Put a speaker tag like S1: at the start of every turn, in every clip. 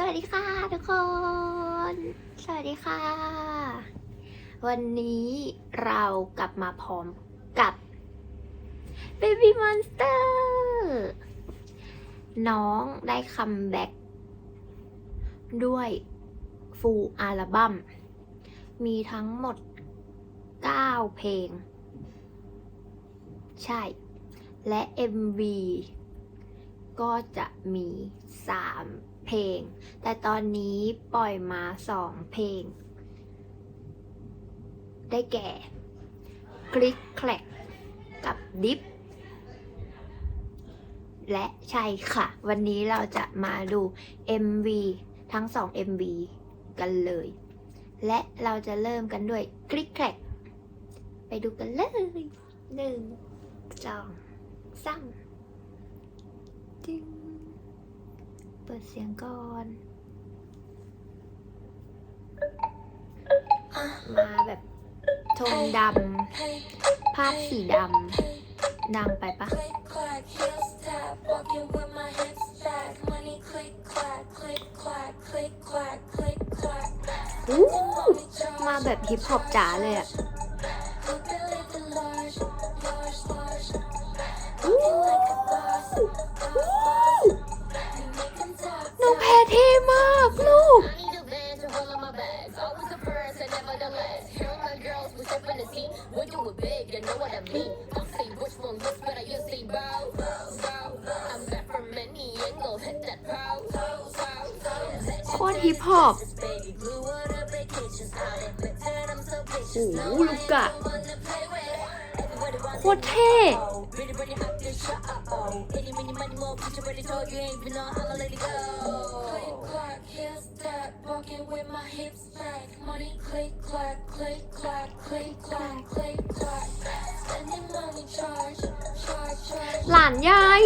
S1: สวัสดีค่ะทุกคน สวัสดีค่ะ วันนี้เรากลับมาพร้อมกับ Baby Monster น้องได้คัมแบ็กด้วยฟูลอัลบั้ม มีทั้งหมด 9 เพลง ใช่ และ MV ก็จะมี 3 เพลง แต่ตอนนี้ปล่อยมา 2 เพลง ได้แก่คลิกแคลกกับดิฟและใช่ค่ะ วันนี้เราจะมาดู MV ทั้ง 2 MV กันเลย และเราจะเริ่มกันด้วยคลิกแคลกไปดูกันเลยหนึ่งสองสาม จึงเปิดเสียงก่อนอะมาแบบโทนดำ ภาพสีดำดังไปปะ
S2: Click clack, heels tap, walking with my hips back. Money click clack, click clack, click clack, click clack.
S1: อู้มาแบบฮิปฮอปจ๋าเลยอะ ฮิปฮอปโอ้ลูกอะโคตรเท่หลานยาย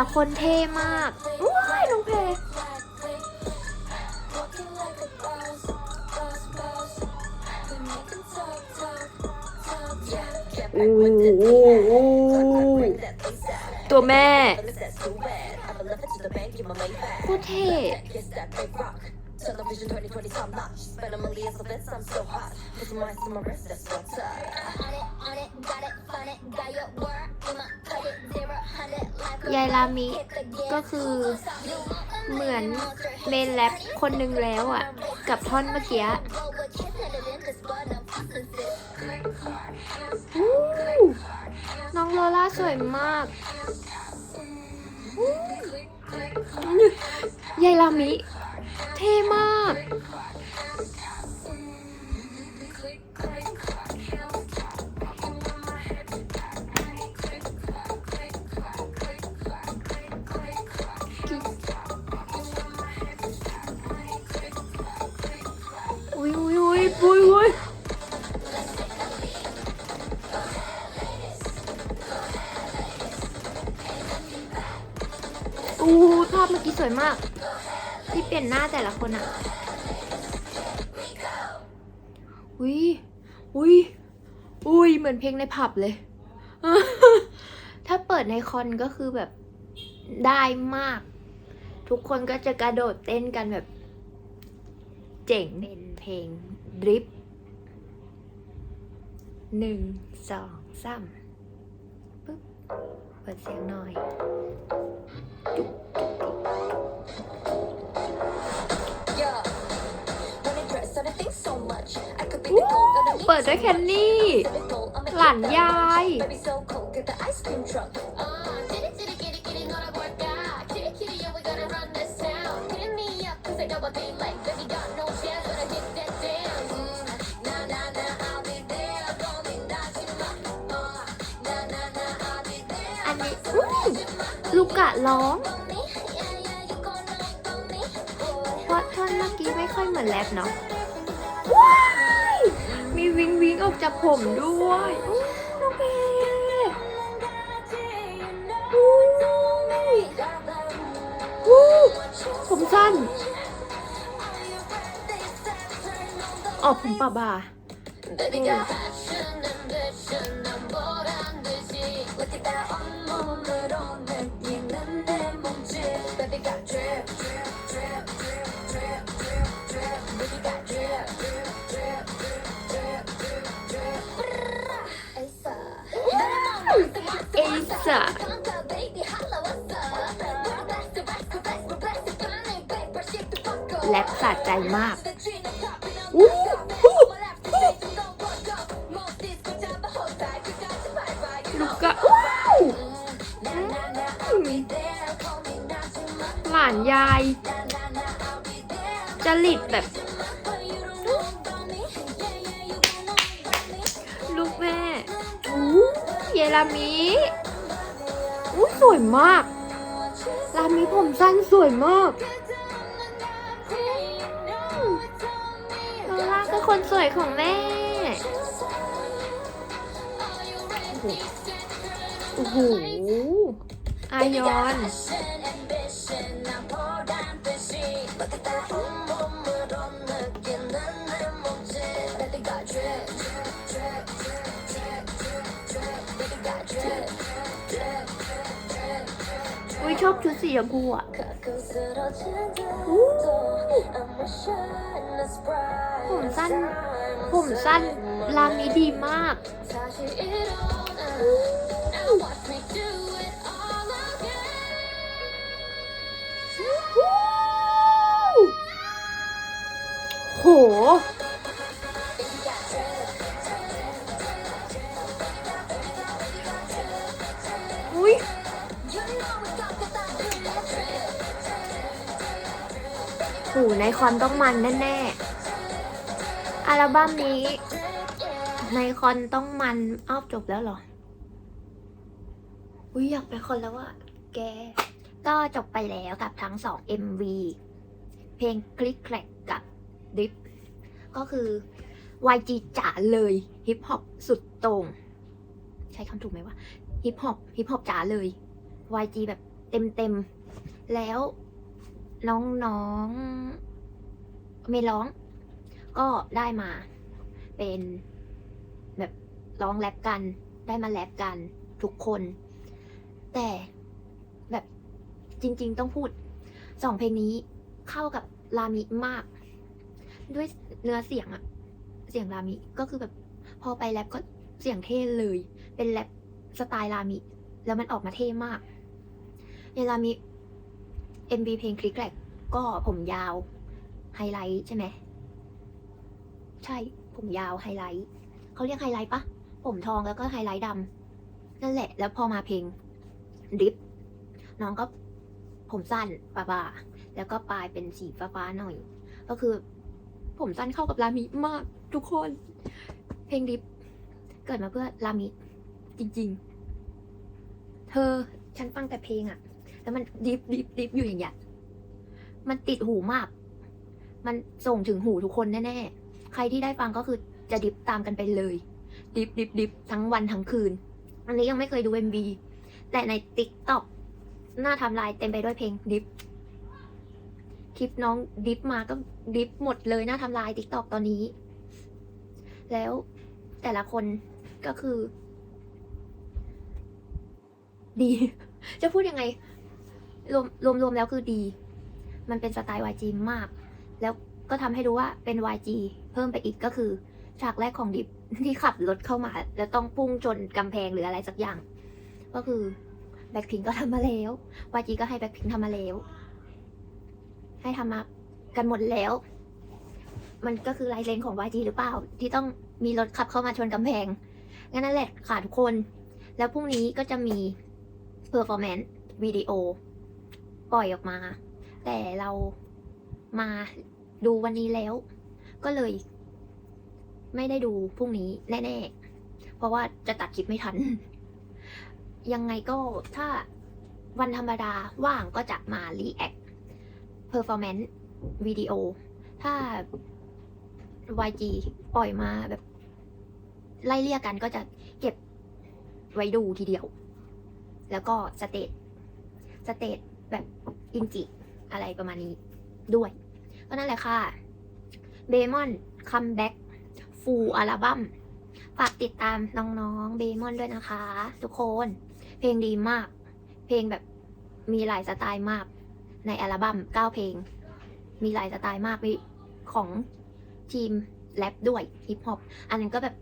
S1: ละคนเท่มากว้ายน้องแพร
S2: Walking like a boss, boss, boss. We make 'em talk, talk, talk, talk.
S1: โอ้โหตัวแม่โคตรเท่
S2: Television 2020 top notch. Spend a million so bits, I'm so hot. Put some ice on my wrist, that's what's up.
S3: On it, on it, got it, fun it, got your word. I'ma cut it, zero, hundred, like a
S1: ยายรามิ
S3: hit the gas.
S1: ก็คือเหมือนเมนแรปคนหนึ่งแล้วอะ กับท่อนเมื่อกี้
S3: Go with kiss it in this, but I'm fucking sick.
S1: อู้น้องโลล่าสวยมากอู้ยายรามิ เท่มาก อุ้ยอุ้ยอุ้ยอุ้ยอุ้ยอู้ภาพเมื่อกี้สวยมาก ที่เปลี่ยนหน้าแต่ละคนอะอุ้ยอุ้ยอุ้ยเหมือนเพลงในผับเลย ถ้าเปิดในคอนก็คือแบบได้มาก ทุกคนก็จะกระโดดเต้นกันแบบ เจ๋งเป็นเพลงดริฟหนึ่งสองสามปึ๊บ เปิดเสียงหน่อย
S2: Yeah.
S1: เปิดด้วยแคนนี่ หลานยาย อันนี้อุ้ยลูกกะร้องเพราะท่อนเมื่อกี้ไม่ค่อยเหมือนแรปเนาะ ว้ายมีวิงวิงออกจากผมด้วยอุ๊ยน้องเพอุ้ยอู้ผมสั้นอ๋อผมปะบ่า
S3: fuck up
S1: แรปสะใจมากลูกก็หลานยาย จริตแบบลูกแม่อู้เยรามิ อู้สวยมาก ร้านนี้ผมสั้นสวยมากโนล่าคือคนสวยของแม่ โอ้โห อายอน ยชอบชุดสีชมพูอะผมสั้น ผมสั้นรามนี้ดีมาก โห ในคอนต้องมันแน่ๆ อัลบั้มนี้ ในคอนต้องมันอ้าวจบแล้วเหรอ อุ้ยอยากไปคอนแล้วอะแก ก็จบไปแล้วกับทั้งสอง MV เพลงคลิกแคลกกับดิฟก็คือ YG จ๋าเลยฮิปฮอปสุดต่งใช้คำถูกไหมว่าฮิปฮอปฮิปฮอปจ๋าเลย YG แบบเต็มเต็มๆแล้วน้องๆ ไม่ร้อง ก็ได้มาเป็นแบบร้องแรปกัน ได้มาแรปกันทุกคน แต่แบบจริง ๆ ต้องพูดสองเพลงนี้เข้ากับรามิมาก ด้วยเนื้อเสียงอะเสียงรามิก็คือแบบพอไปแรปก็เสียงเท่เลย เป็นแรปสไตล์รามิ แล้วมันออกมาเท่มากในรามิ MV เพลงคลิกแรกก็ผมยาว ไฮไลท์ใช่ไหม ใช่ ผมยาวไฮไลท์เขาเรียกไฮไลท์ปะ ผมทองแล้วก็ไฮไลท์ดำนั่นแหละ แล้วพอมาเพลงดริฟน้องก็ผมสั้นปะบาแล้วก็ปลายเป็นสีฟ้าๆหน่อย ก็คือ ผมสั้นเข้ากับรามิมากทุกคน เพลงดริฟเกิดมาเพื่อรามิจริง ๆ เธอฉันฟังแต่เพลงอะแล้วมันดิฟดิฟดิฟอยู่อย่างเงี้ยมันติดหูมาก มันส่งถึงหูทุกคนแน่ๆ ใครที่ได้ฟังก็คือจะดิฟตามกันไปเลย ดิฟดิฟดิฟทั้งวันทั้งคืน อันนี้ยังไม่เคยดู MV แต่ใน t ิ k t o k หน้าทำลายเต็มไปด้วยเพลงดิฟคลิปน้องดิฟมาก็ดิฟหมดเลยหน้าทำลาย t ิ k t o k ตอนนี้ แล้วแต่ละคนก็คือ ดี จะพูดยังไง รวมรวมรวมแล้วคือดี มันเป็นสไตล์ YG มาก ก็ทำให้รู้ว่าเป็น YG เพิ่มไปอีกก็คือฉากแรกของดิบที่ขับรถเข้ามา แล้วต้องพุ่งชนกำแพงหรืออะไรสักอย่าง ก็คือแบ็คพิงก็ทำมาแล้ว YG ก็ให้แบ็คพิงทำมาแล้ว ให้ทำมากันหมดแล้ว มันก็คือลายเลนของ YG หรือเปล่า ที่ต้องมีรถขับเข้ามาชนกำแพงงั้นนั่นแหละค่ะทุกคน แล้วพรุ่งนี้ก็จะมี performance วิดีโอปล่อยออกมา แต่เรามา ดูวันนี้แล้ว ก็เลย ไม่ได้ดูพรุ่งนี้แน่ๆ เพราะว่าจะตัดคลิปไม่ทัน ยังไงก็ถ้าวันธรรมดาว่างก็จะมา react performance วิดีโอ ถ้า YG ปล่อยมาแบบ ไล่เรียกกันก็จะเก็บไว้ดูทีเดียว แล้วก็สเตจสเตจแบบอินจิ อะไรประมาณนี้ด้วย ก็นั่นแหละค่ะเบมอนคัมแบ็กฟูลอัลบั้มฝากติดตามน้องๆเบมอนด้วยนะคะ ทุกคน เพลงดีมาก เพลงแบบมีหลายสไตล์มาก ในอัลบั้ม9เพลง มีหลายสไตล์มากมีของทีมแรปด้วยฮิปฮอปอันนั้นก็แบบ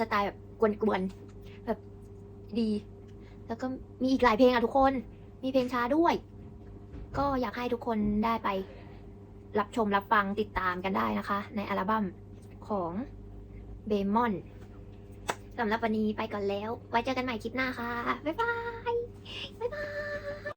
S1: สไตล์แบบกวนๆแบบดี แล้วก็มีอีกหลายเพลงอะทุกคน มีเพลงช้าด้วย ก็อยากให้ทุกคนได้ไป รับชมรับฟังติดตามกันได้นะคะ ในอัลบั้มของเบมอนสำหรับวันนี้ไปก่อนแล้ว ไว้เจอกันใหม่คลิปหน้าค่ะ บ๊ายบาย บ๊ายบาย